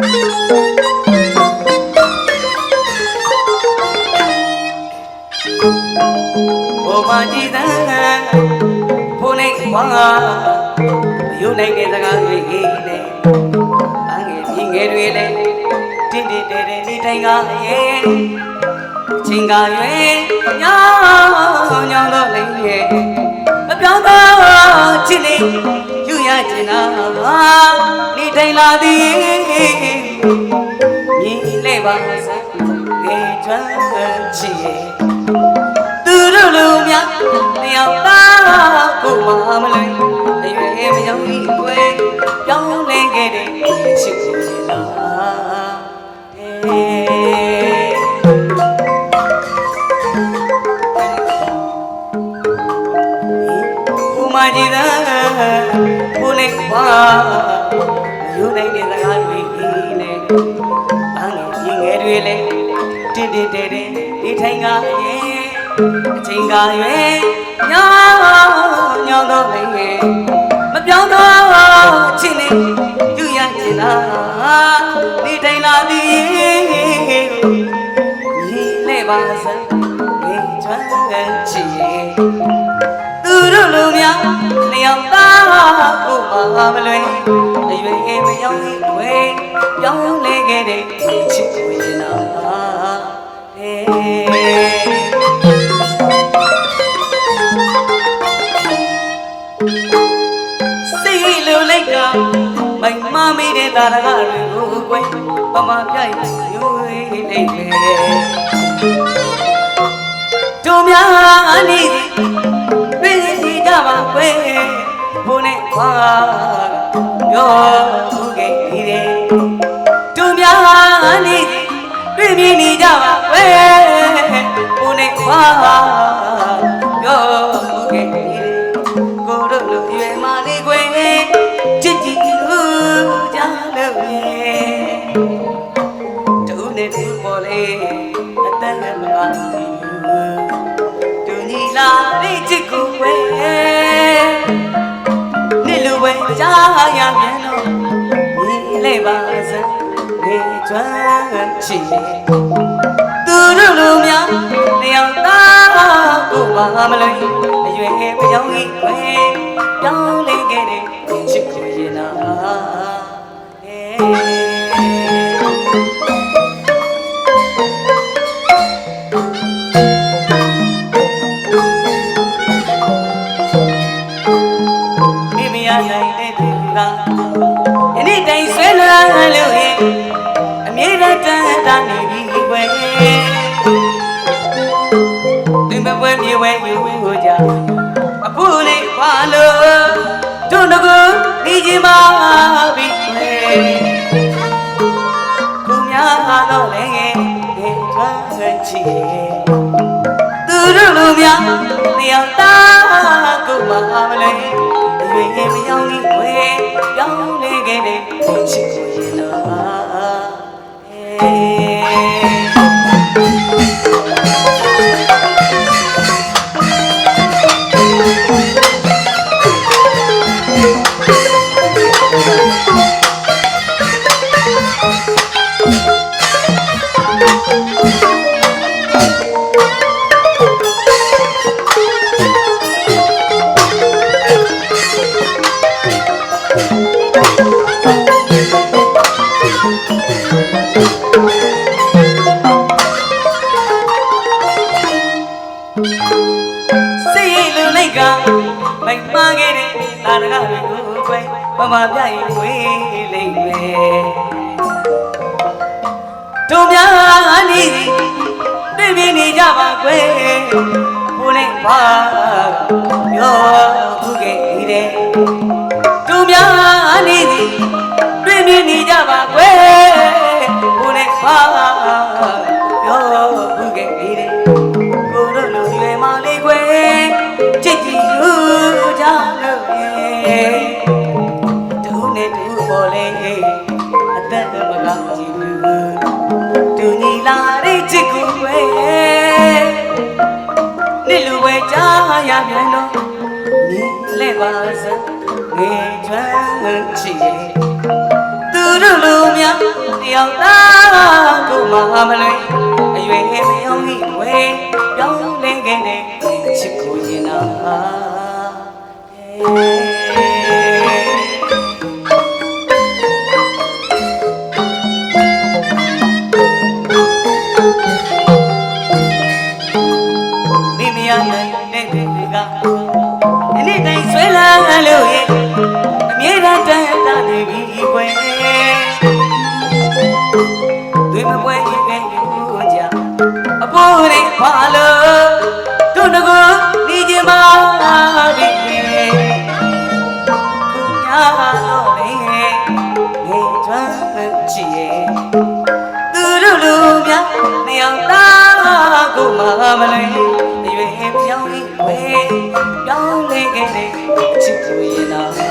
ဘုမကြည်သံဘုန်းနဲ့ဝါယူနိုင်တဲ့စကားတွေနဲ့အငယ်ပြင်းငယ်တွေလည်းတင်းတင်းတဲတဲနေတိုင်းကရဲ့ချင်းကရွယ်ညောင်းညောင်းတော့လည်းရဲ့မပြောင်းတော့ချစ်နေယူရချင်တာနေတိုင်းလာသည် ချမ်းချစ်ရဲ့သူတို့လူများတယောက်သားကိုမမလဲအရွယ်မရောက်ဤကွယ်ပြောင်းလဲခဲ့တဲ့ချစ်ကိုလားဘူမကြီးသာဘုန်းနဲ့ပါယူနိုင်တဲ့စကားတွေနဲ့အငယ်ရင်ငယ်တွေလည်း တင်းတင်းတဲတဲဒီထိုင်ကရဲ့အချိန်ကရွယ်ညောင်းညောင်းတော့လေမပြောင်းတော့ချစ်နေယူရချင်တာဒီတိုင်လာသည်ညီလေပါစံနေချွမ်းချီသူတို့လူများလျောက်သားကိုပါမလွယ်အရွယ်မရောက်ရင်ဝဲပြောင်းလဲခဲ့တဲ့ချစ်ကိုရင်နာဟေး စိတ်လိုလိုက်ကမိုင်မမေးတဲ့သာရကတွေကိုကွယ်ပမာပြိုက်ယူနေလေတို့များအနေနဲ့ပြည်ကြပါကွယ်ဘုန်းနဲ့ခွာပြောဘူး ပြောဘူးခဲ့တယ်ကိုတို့လူရွယ်မလေးကွယ်ချစ်ကြည်လို့ကြလို့ရဲ့တူနဲ့တူပေါ်လေအတန်နဲ့မလာဘူးတူညီလာတဲ့ချစ်ကိုကွယ်နေ့လိုပဲကြားရပြန်တော့ညီလေးပါစံနေကျွမ်းချစ် သူတို့လူများတယောက်သားကိုပါမလို့အရွယ်မရောက်ကြီးွယ်ပြောင်း ခွင့်ချီသူတို့လူများတယောက်သားကိုမမလဲအရွယ်မရောက်ကြီးွယ်ပြောင်းလဲခဲ့တဲ့ချစ်ကိုရ စိတ်လူလိုက်ကမိုက်မှားခဲ့တဲ့သာရကတွေကိုကွယ်ပမာပြရင်ဝေးလိမ့်မယ်တို့များအနေတွေ့ပြနေကြပါကွယ်ဘုန်းနဲ့ပါပြောဘူးခဲ့တဲ့တို့များအနေတွေ့ပြနေကြပါကွယ် ကိုတို့လူရွယ်မလေးကွယ်ချစ်ကြည်လူကြလို့ရဲ့တူနဲ့တူပေါ်လေအသက်မကောင်းကြည့်ဘူးတူညီလာတဲ့ချစ်ကိုကွယ်နေ့လူပဲကြားရပြန်တော့ညီလဲပါစငေချမ်းချစ်ရဲ့သူတို့လူများယောက်သားကိုမမလွေ အရွယ်မယောင်းကြီးဝဲပြောင်းလဲခဲ့တဲ့ချစ်ကိုရင်နာမိမရနိုင်တဲ့သူကဒီနေ့တိုင်းဆွဲလာလို့ရဲ့အမြဲတမ်းတန်တာနေပြီကွယ်တွေမပွဲရင်ပဲယူကြ အဖိုးတွေဘာလို့တို့တကူနေကြမှာပြီခုညာတော့လေနေကျွမ်းချီရဲ့သူတို့လူများနေအောင်သားကိုမမလဲအရွယ်ပြောင်းလေးဝဲပြောင်းလဲခဲ့တဲ့ချစ်ကိုရင်နာ